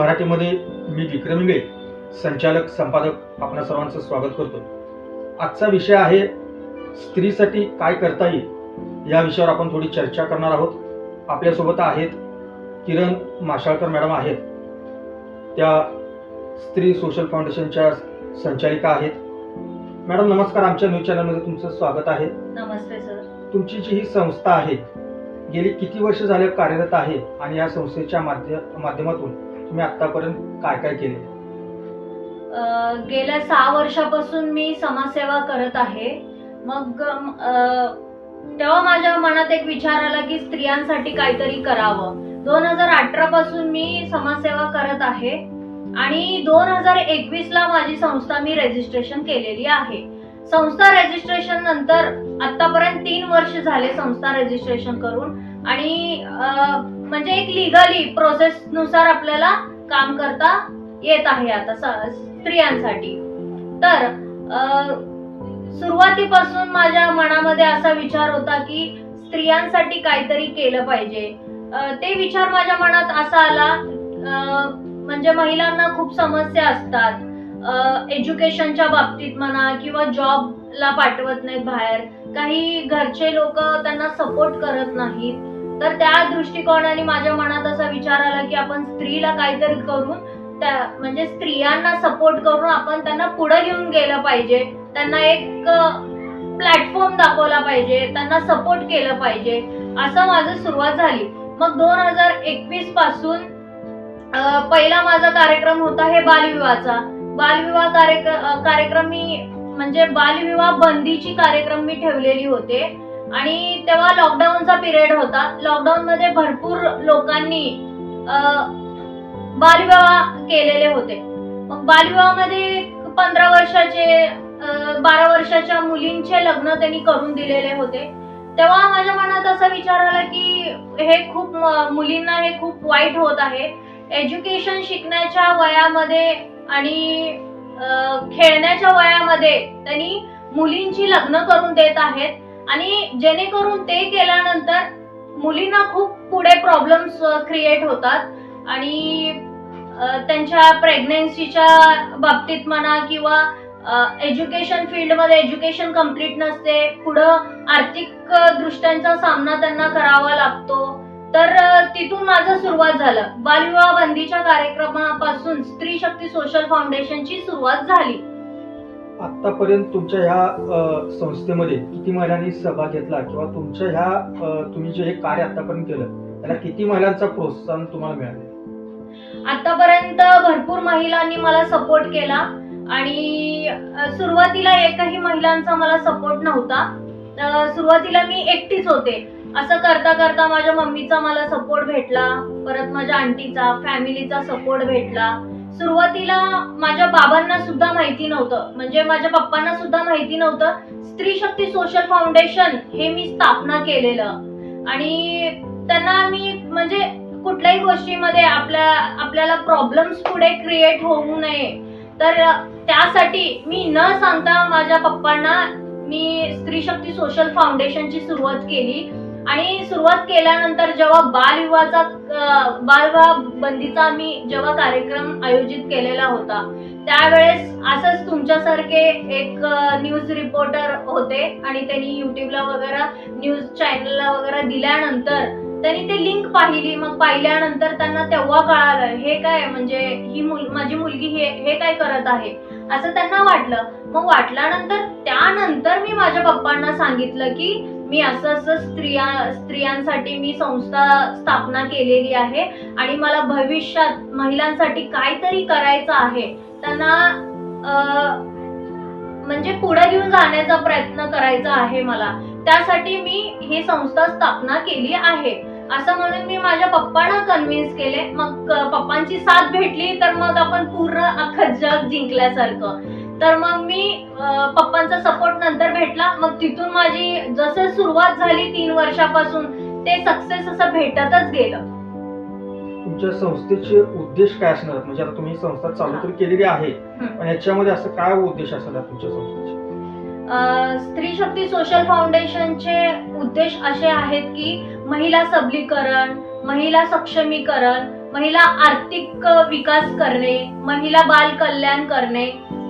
मराठीमध्ये मी विक्रम इंगळे संचालक संपादक आपणा सर्वांचं स्वागत करतो. आजचा विषय आहे स्त्रीसाठी काय करता येईल? या विषयावर आपण थोडी चर्चा करणार आहोत. आपल्यासोबत आहेत किरण माशाळकर मॅडम आहेत. त्या स्त्री सोशल फाउंडेशनच्या संचालिका आहेत. मॅडम नमस्कार. आमच्या न्यूज चॅनलमध्ये तुमचं स्वागत आहे. नमस्ते सर. तुमची जी ही संस्था आहे गेली किती वर्ष झाले कार्यरत आहे आणि या संस्थेच्या माध्य माध्यमातून तुम्ही आतापर्यंत काय काय केले? गेल्या सहा वर्षापासून मी समाजसेवा करत आहे. मग तेव्हा माझ्या मनात एक विचार आला की स्त्रियांसाठी काहीतरी करावं. दोन हजार अठरा पासून मी समाजसेवा करत आहे. आणि दोन हजार एकवीस ला माझी संस्था मी रेजिस्ट्रेशन केलेली आहे. संस्था रेजिस्ट्रेशन नंतर आतापर्यंत तीन वर्ष झाले संस्था रेजिस्ट्रेशन करून. आणि म्हणजे एक लिगली प्रोसेस नुसार आपल्याला काम करता येत आहे आता स्त्रियांसाठी. तर सुरुवातीपासून माझ्या मनामध्ये असा विचार होता की स्त्रियांसाठी काहीतरी केलं पाहिजे. ते विचार माझ्या मनात असा आला म्हणजे महिलांना खूप समस्या असतात. एज्युकेशनच्या बाबतीत म्हणा किंवा जॉबला पाठवत नाहीत बाहेर. काही घरचे लोक त्यांना सपोर्ट करत नाहीत. तर त्या दृष्टिकोनाने माझ्या मनात असा विचार आला की आपण स्त्रीला काहीतरी करून त्या म्हणजे स्त्रियांना सपोर्ट करून आपण त्यांना पुढे घेऊन गेलं पाहिजे. त्यांना एक प्लॅटफॉर्म दाखवला पाहिजे. त्यांना सपोर्ट केलं पाहिजे. असं माझं सुरुवात झाली. मग दोन हजार एकवीसपासून पहिला माझा कार्यक्रम होता हे बालविवाहाचा. बालविवाह कार्यक्रम कार्यक्रम मी म्हणजे बालविवाह बंदीची कार्यक्रम मी ठेवलेली होते. आणि तेव्हा लॉकडाऊनचा पिरियड होता. लॉकडाऊन मध्ये भरपूर लोकांनी बालविवाह केलेले होते. मग बालविवाहामध्ये पंधरा वर्षाचे बारा वर्षाच्या मुलींचे लग्न त्यांनी करून दिलेले होते. तेव्हा माझ्या मनात असा विचार आला की हे खूप मुलींना हे खूप वाईट होत आहे. एज्युकेशन शिकण्याच्या वयामध्ये आणि खेळण्याच्या वयामध्ये त्यांनी मुलींची लग्न करून देत आहेत. आणि जेणेकरून ते केल्यानंतर मुलींना खूप पुढे प्रॉब्लेम्स क्रिएट होतात. आणि त्यांच्या प्रेग्नेन्सीच्या बाबतीत म्हणा किंवा एज्युकेशन फील्डमध्ये एज्युकेशन कंप्लीट नसते पुढं आर्थिक दृष्ट्यांचा सामना त्यांना करावा लागतो. तर तिथून माझं सुरुवात झालं. बालविवाह बंदीच्या कार्यक्रमापासून स्त्री शक्ती सोशल फाउंडेशनची सुरुवात झाली. आतापर्यंत तुमच्या ह्या संस्थेमध्ये किती महिलांनी सहभाग घेतला किंवा तुमच्या ह्या तुम्ही जे हे कार्य आतापर्यंत केलं त्याला किती महिलांचा प्रोत्साहन तुम्हाला मिळाले? आतापर्यंत भरपूर महिलांनी मला सपोर्ट केला आणि सुरुवातीला एकही महिलांचा मला सपोर्ट नव्हता. सुरुवातीला मी एकटीच होते. असं करता करता माझ्या मम्मीचा मला सपोर्ट भेटला परत माझ्या आंटीचा फॅमिलीचा सपोर्ट भेटला. सुरुवातीला माझ्या बाबांना सुद्धा माहिती नव्हतं. म्हणजे माझ्या पप्पांना सुद्धा माहिती नव्हतं. स्त्री शक्ती सोशल फाउंडेशन हे मी स्थापना केलेलं. आणि त्यांना मी म्हणजे कुठल्याही गोष्टीमध्ये आपल्या आपल्याला प्रॉब्लेम्स पुढे क्रिएट होऊ नये. तर त्यासाठी मी न सांगता माझ्या पप्पांना मी स्त्री शक्ती सोशल फाउंडेशनची सुरुवात केली. आणि सुरुवात केल्यानंतर जेव्हा बालविवाहाचा बाल बालविवाह बंदीचा मी जेव्हा कार्यक्रम आयोजित केलेला होता त्यावेळेस असंच तुमच्यासारखे एक न्यूज रिपोर्टर होते आणि त्यांनी युट्यूबला वगैरे न्यूज चॅनलला वगैरे दिल्यानंतर त्यांनी ते लिंक पाहिली. मग पाहिल्यानंतर त्यांना तेव्हा कळालं हे काय म्हणजे ही मुल माझी मुलगी हे हे काय करत आहे? असं त्यांना वाटलं. मग वाटल्यानंतर त्यानंतर मी माझ्या पप्पांना सांगितलं की मी असं असं स्त्रिया स्त्रियांसाठी मी संस्था स्थापना केलेली आहे आणि मला भविष्यात महिलांसाठी काहीतरी करायचं आहे. त्यांना म्हणजे पुढे घेऊन जाण्याचा प्रयत्न करायचा आहे मला. त्यासाठी मी ही संस्था स्थापना केली आहे. असं म्हणून मी माझ्या पप्पांना कन्व्हिन्स केले. मग पप्पांची साथ भेटली तर मग आपण पूर्ण अख्खं जग जिंकल्यासारखं. तर मग मी पप्पांचा सपोर्ट नंतर भेटला. मग तिथून माझी जसं सुरुवात झाली तीन वर्षापासून ते सक्सेस असं भेटतच गेलं. तुमच्या संस्थेचे उद्देश काय असणार? म्हणजे आता तुम्ही संस्था चालू तर केलेली आहे पण याच्यामध्ये असं काय उद्देश असणार तुमच्या संस्थेचे? स्त्री शक्ती सोशल फाउंडेशनचे उद्देश असे आहेत की महिला सबलीकरण महिला सक्षमीकरण महिला आर्थिक विकास करणे महिला बाल कल्याण करणे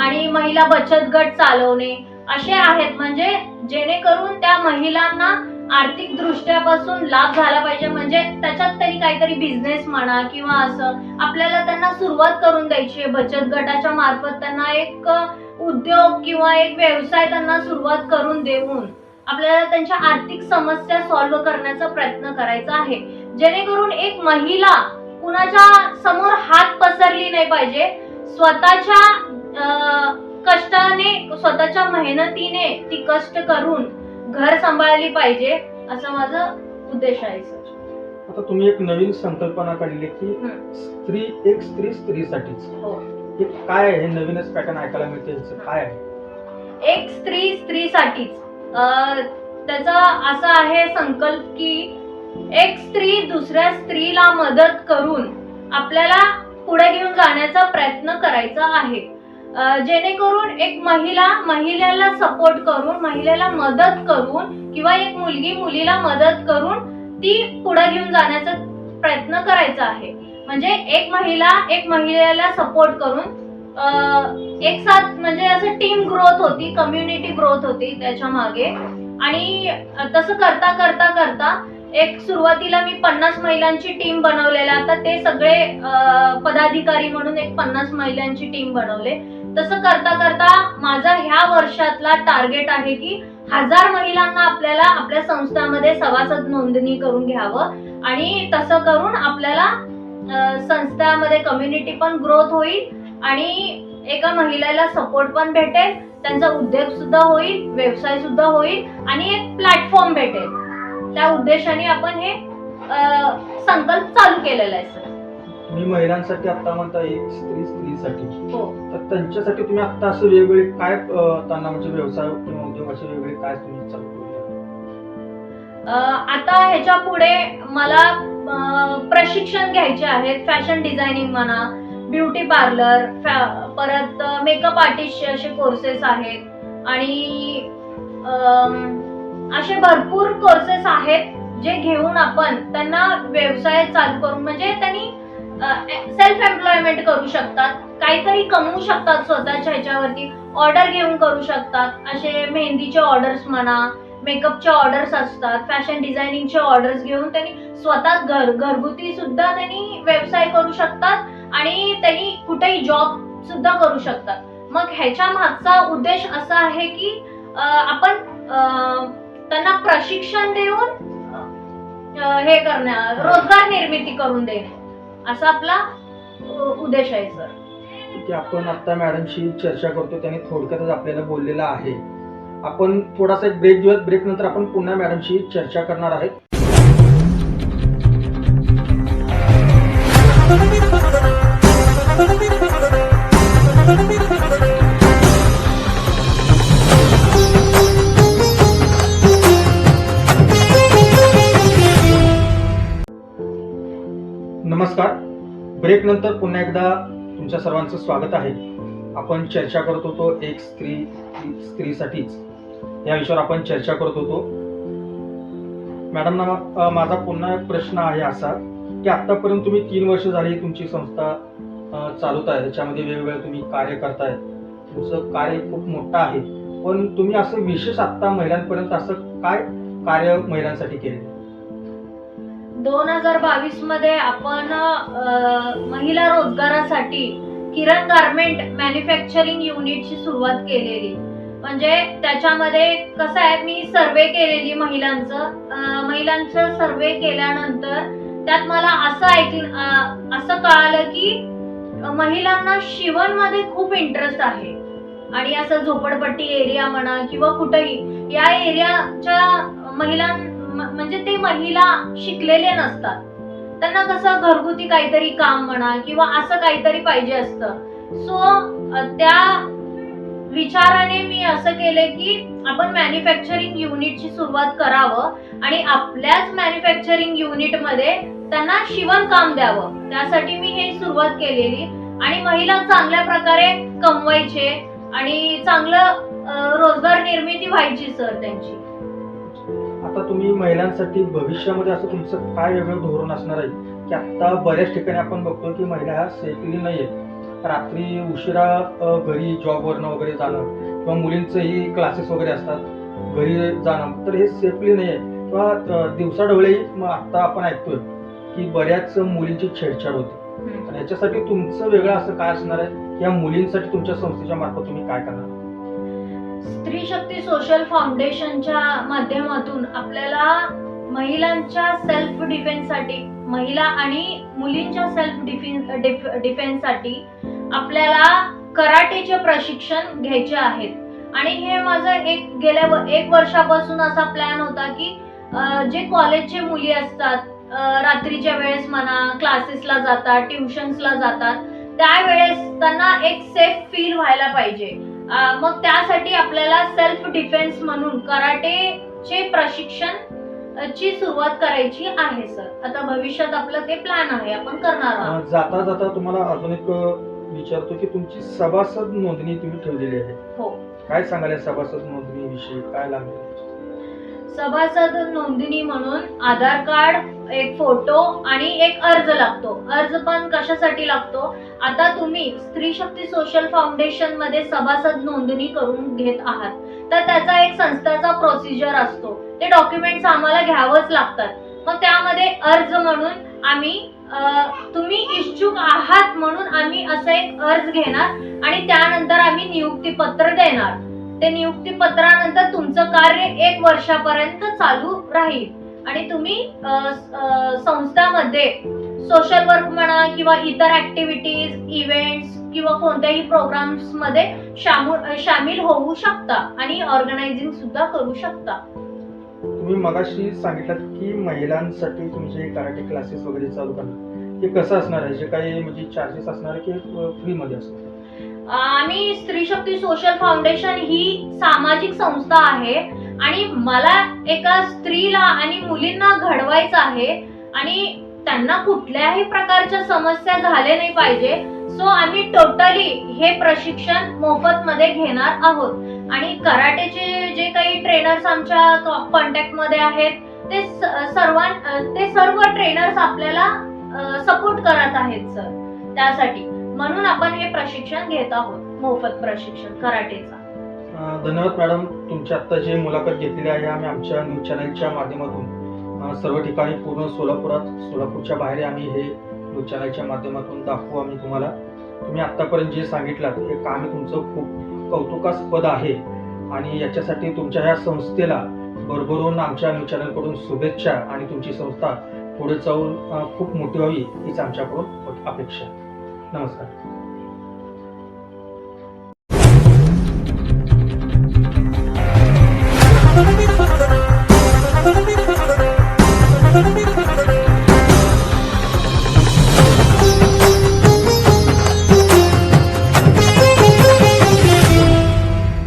आणि महिला बचत गट चालवणे असे आहेत. म्हणजे जेणेकरून त्या महिलांना आर्थिक दृष्ट्यापासून लाभ झाला पाहिजे. म्हणजे त्याच्यात तरी काहीतरी बिझनेस म्हणा किंवा असं आपल्याला त्यांना सुरुवात करून द्यायची आहे. बचत गटाच्या मार्फत त्यांना एक उद्योग किंवा एक व्यवसाय त्यांना सुरुवात करून देऊन आपल्याला त्यांच्या आर्थिक समस्या सॉल्व्ह करण्याचा प्रयत्न करायचा आहे. जेणेकरून एक महिला कुणाच्या समोर हात पसरली नाही पाहिजे. स्वतःच्या कष्टाने स्वतःच्या मेहनतीने ती कष्ट करून घर सांभाळली पाहिजे असं माझं उद्देश आहे सर. आता तुम्ही एक नवीन संकल्पना काढली की. स्त्री एक स्त्री स्त्रीसाठीच. हो. हे काय आहे? हे नवीनच पॅटर्न ऐकायला मिळते काय आहे? एक स्त्री स्त्रीसाठीच. अं, त्याचा असा आहे संकल्प की एक स्त्री दुसऱ्या स्त्रीला मदत करून आपल्याला पुढे घेऊन जाण्याचा प्रयत्न करायचा आहे. जेणेकरून एक महिला महिलेला सपोर्ट करून महिलेला मदत करून किंवा एक मुलगी मुलीला मदत करून ती पुढे घेऊन जाण्याचा प्रयत्न करायचा आहे. म्हणजे एक महिला एक महिलेला सपोर्ट करून एक साथ म्हणजे असं टीम ग्रोथ होती कम्युनिटी ग्रोथ होती त्याच्यामागे. आणि तसं करता करता करता एक सुरुवातीला मी पन्नास महिलांची टीम बनवलेला. आता ते सगळे पदाधिकारी म्हणून एक पन्नास महिलांची टीम बनवले. तसं करता करता माझा ह्या वर्षातला टार्गेट आहे की हजार महिलांना आपल्याला आपल्या संस्थामध्ये सभासद नोंदणी करून घ्यावं. आणि तसं करून आपल्याला संस्थामध्ये कम्युनिटी पण ग्रोथ होईल आणि एका महिलेला सपोर्ट पण भेटेल त्यांचा उद्योग सुद्धा होईल व्यवसाय सुद्धा होईल आणि एक प्लॅटफॉर्म भेटेल. त्या उद्देशाने आपण हे संकल्प चालू केलेला आहे सर. तुम्ही महिलांसाठी आता म्हणता एक स्त्री स्त्रीसाठी. हो. तर त्यांच्यासाठी तुम्ही आता असं वेगवेगळे काय त्यांना म्हणजे व्यवसाय किंवा उद्योग असे वेगळे काय तुम्ही चालू आता ह्याच्या पुढे मला प्रशिक्षण घ्यायचे आहेत. फॅशन डिझायनिंग म्हणा ब्युटी पार्लर परत मेकअप आर्टिस्ट असे कोर्सेस आहेत. आणि असे भरपूर कोर्सेस आहेत जे घेऊन आपण त्यांना व्यवसाय चालू करून म्हणजे त्यांनी सेल्फ एम्प्लॉयमेंट करू शकतात. काहीतरी कमवू शकतात स्वतःच्या ह्याच्यावरती. ऑर्डर घेऊन करू शकतात. असे मेहंदीचे ऑर्डर्स म्हणा मेकअपचे ऑर्डर्स असतात फॅशन डिझायनिंगचे ऑर्डर्स घेऊन त्यांनी स्वतः घर घरगुती सुद्धा त्यांनी व्यवसाय करू शकतात आणि त्यांनी कुठेही जॉब सुद्धा करू शकतात. मग ह्याच्या मागचा उद्देश असा आहे की आपण त्यांना प्रशिक्षण देऊन हे करण्या रोजगार निर्मिती करून देणे. असा आपला उद्देश आहे सर. की आपण आता मॅडमशी चर्चा करतो त्यांनी थोडक्यातच आपल्याला बोललेलं आहे. आपण थोडासा एक ब्रेक घेऊयात. ब्रेक नंतर आपण पुन्हा मॅडमशी चर्चा करणार आहोत. ब्रेकनंतर पुन्हा एकदा तुमच्या सर्वांचं स्वागत आहे. आपण चर्चा करत होतो एक स्त्री स्त्रीसाठीच. या विषयावर आपण चर्चा करत होतो. मॅडम ना माझा पुन्हा एक प्रश्न आहे असा की आतापर्यंत तुम्ही तीन वर्ष झाली तुमची संस्था चालवत आहे. त्याच्यामध्ये वेगवेगळे तुम्ही कार्य करताय. तुमचं कार्य खूप मोठं आहे. पण तुम्ही असं विशेष आत्ता महिलांपर्यंत असं काय कार्य महिलांसाठी केले दोन हजार बावीसमध्ये आपण महिला रोजगारासाठी किरण गारमेंट मॅन्युफॅक्चरिंग युनिटची सुरुवात केलेली. म्हणजे त्याच्यामध्ये कसं आहे मी सर्वे केलेली महिलांचं महिलांचं सर्वे केल्यानंतर त्यात मला असं ऐक असं कळालं की महिलांना शिवणमध्ये खूप इंटरेस्ट आहे. आणि असं झोपडपट्टी एरिया म्हणा किंवा कुठेही या एरियाच्या महिलां म्हणजे ते महिला शिकलेले नसतात. त्यांना कसं घरगुती काहीतरी काम म्हणा किंवा असं काहीतरी पाहिजे असतं. सो त्या विचाराने मी असं केलं की आपण मॅन्युफॅक्चरिंग युनिटची सुरुवात करावं आणि आपल्याच मॅन्युफॅक्चरिंग युनिटमध्ये त्यांना शिवण काम द्यावं. त्यासाठी मी हे सुरुवात केलेली आणि महिला चांगल्या प्रकारे कमवायचे आणि चांगलं रोजगार निर्मिती व्हायची सर त्यांची. आता तुम्ही महिलांसाठी भविष्यामध्ये असं तुमचं काय वेगळं धोरण असणार आहे? की आता बऱ्याच ठिकाणी आपण बघतो की महिला ह्या सेफली नाही आहेत रात्री उशिरा घरी जॉबवरनं वगैरे जाणं किंवा मुलींचंही क्लासेस वगैरे असतात घरी जाणं तर हे सेफली नाही आहे किंवा दिवसाढवळेही मग आता आपण ऐकतोय की बऱ्याच मुलींची छेडछाड होते. तर ह्याच्यासाठी तुमचं वेगळं असं काय असणार आहे? या मुलींसाठी तुमच्या संस्थेच्या मार्फत तुम्ही काय करणार? स्त्री शक्ती सोशल फाउंडेशनच्या माध्यमातून आपल्याला महिलांच्या सेल्फ डिफेन्ससाठी महिला आणि मुलींच्या सेल्फ डिफेन्स डिफेन्ससाठी आपल्याला कराटेचे प्रशिक्षण घ्यायचे आहेत. आणि हे माझं एक गेल्या एक वर्षापासून असा प्लॅन होता की जे कॉलेजचे मुली असतात रात्रीच्या वेळेस म्हणा क्लासेसला जातात ट्युशन्सला जातात त्यावेळेस त्यांना एक सेफ फील व्हायला पाहिजे. मग त्यासाठी आपल्याला सेल्फ डिफेन्स म्हणून कराटेचे प्रशिक्षण ची सुरुवात करायची आहे सर आता भविष्यात आपलं ते प्लॅन आहे आपण करणार आहोत. जाता जाता तुम्हाला अजून एक विचारतो की तुमची सभासद नोंदणी तुम्ही ठेवलेली आहे. हो. काय सांगाल या सभासद नोंदणी विषयी काय लागेल? सभासद नोंदणी म्हणून आधार कार्ड एक फोटो आणि एक अर्ज लागतो. अर्ज पण कशासाठी लागतो? आता तुम्ही स्त्री शक्ती सोशल फाउंडेशनमध्ये सभासद नोंदणी करून घेत आहात. तर त्याचा एक संस्थाचा प्रोसिजर असतो. ते डॉक्युमेंट्स आम्हाला घ्यावंच लागतात. मग त्यामध्ये अर्ज म्हणून आम्ही तुम्ही इच्छुक आहात म्हणून आम्ही असा एक अर्ज घेणार आणि त्यानंतर आम्ही नियुक्ती पत्र देणार. ते नियुक्ती पत्रानंतर तुमचं कार्य एक वर्षापर्यंत चालू राहील. आणि तुम्ही संस्थामध्ये सोशल वर्क म्हणा किंवा इतर ऍक्टिव्हिटीज इव्हेंट्स किंवा कोणत्याही प्रोग्राम्समध्ये शामील होऊ शकता आणि ऑर्गनायझिंग सुद्धा करू शकता. तुम्ही मगाशी सांगितलं की महिलांसाठी तुमचे कराटे क्लासेस वगैरे चालू करणार हे कसं असणार आहे? जे काही म्हणजे चार्जेस असणार आहे की फ्री मध्ये असणार आम्ही स्त्री शक्ती सोशल फाउंडेशन ही सामाजिक संस्था आहे. आणि मला एका स्त्रीला आणि मुलींना घडवायचं आहे आणि त्यांना कुठल्याही प्रकारच्या समस्या झाल्या नाही पाहिजे. सो आम्ही टोटली हे प्रशिक्षण मोफत मध्ये घेणार आहोत. आणि कराटेचे जे काही ट्रेनर्स आमच्या कॉन्टॅक्टमध्ये आहेत ते सर्वां ते सर्व ट्रेनर्स आपल्याला सपोर्ट करत आहेत सर त्यासाठी. म्हणून आपण हे प्रशिक्षण घेत आहोत मोफत प्रशिक्षण कराटेचा. धन्यवाद मॅडम तुमची आत्ता जी मुलाखत घेतलेली आहे आम्ही आमच्या न्यूज चॅनलच्या माध्यमातून सर्व ठिकाणी पूर्ण सोलापुरात सोलापूरच्या बाहेर आम्ही हे न्यूज चॅनलच्या माध्यमातून दाखवू आम्ही तुम्हाला. तुम्ही आत्तापर्यंत जे सांगितलं हे काम तुमचं खूप कौतुकास्पद आहे. आणि याच्यासाठी तुमच्या ह्या संस्थेला भरभरून आमच्या न्यूज चॅनलकडून शुभेच्छा आणि तुमची संस्था पुढे जाऊन खूप मोठी व्हावी हीच आमच्याकडून अपेक्षा. नमस्कार.